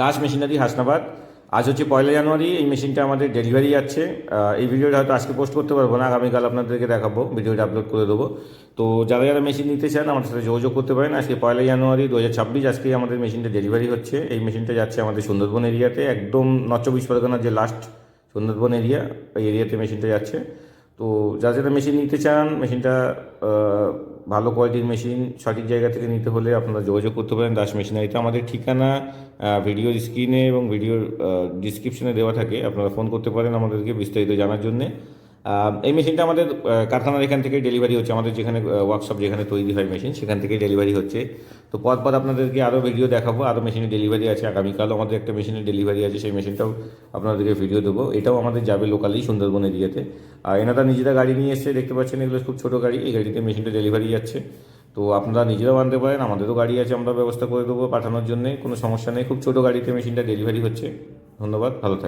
Das machinery Hasnabad. আজ হচ্ছে পয়লা জানুয়ারি, এই মেশিনটা আমাদের ডেলিভারি যাচ্ছে। এই ভিডিওটা হয়তো আজকে পোস্ট করতে পারব না, আগামীকাল আপনাদেরকে দেখাবো, ভিডিওটা আপলোড করে দেবো। তো যারা যারা মেশিন নিতে চান, আমাদের সাথে যোগাযোগ করতে পারেন। আজকে পয়লা জানুয়ারি দু হাজার ছাব্বিশ আজকে আমাদের মেশিনটা ডেলিভারি হচ্ছে। এই মেশিনটা যাচ্ছে আমাদের সুন্দরবন এরিয়াতে, একদম নর্থ চব্বিশ পরগনার যে লাস্ট সুন্দরবন এরিয়া ওই এরিয়াতে মেশিনটা যাচ্ছে। তো যারা যারা মেশিন নিতে চান মেশিনটা ভালো কোয়ালিটির মেশিন সঠিক জায়গা থেকে নিতে হলে আপনারা যোগাযোগ করতে পারেন। দাস মেশিনারিতে আমাদের ঠিকানা ভিডিও স্ক্রিনে এবং ভিডিওর ডিসক্রিপশনে দেওয়া থাকে। আপনারা ফোন করতে পারেন আমাদেরকে বিস্তারিত জানার জন্যে। এই মেশিনটা আমাদের কারখানার এখান থেকে ডেলিভারি হচ্ছে। আমাদের যেখানে ওয়ার্কশপ যেখানে তৈরি হয় মেশিন সেখান থেকে ডেলিভারি হচ্ছে। তো পর পর আপনাদেরকে আরও ভিডিও দেখাবো আরও মেশিনের ডেলিভারি আছে। আগামীকালও আমাদের একটা মেশিনের ডেলিভারি আছে, সেই মেশিনটাও আপনাদেরকে ভিডিও দেবো। এটাও আমাদের যাবে লোকালি সুন্দরবন এরিয়াতে। আর এনারা নিজেরা গাড়ি নিয়ে এসছে, দেখতে পাচ্ছেন এগুলো খুব ছোটো গাড়ি, এই গাড়িতে মেশিনটা ডেলিভারি যাচ্ছে। তো আপনারা নিজেরাও আনতে পারেন, আমাদেরও গাড়ি আছে, আমরা ব্যবস্থা করে দেবো পাঠানোর জন্য, কোনো সমস্যা নেই। খুব ছোটো গাড়িতে মেশিনটা ডেলিভারি হচ্ছে। ধন্যবাদ, ভালো থাকবেন।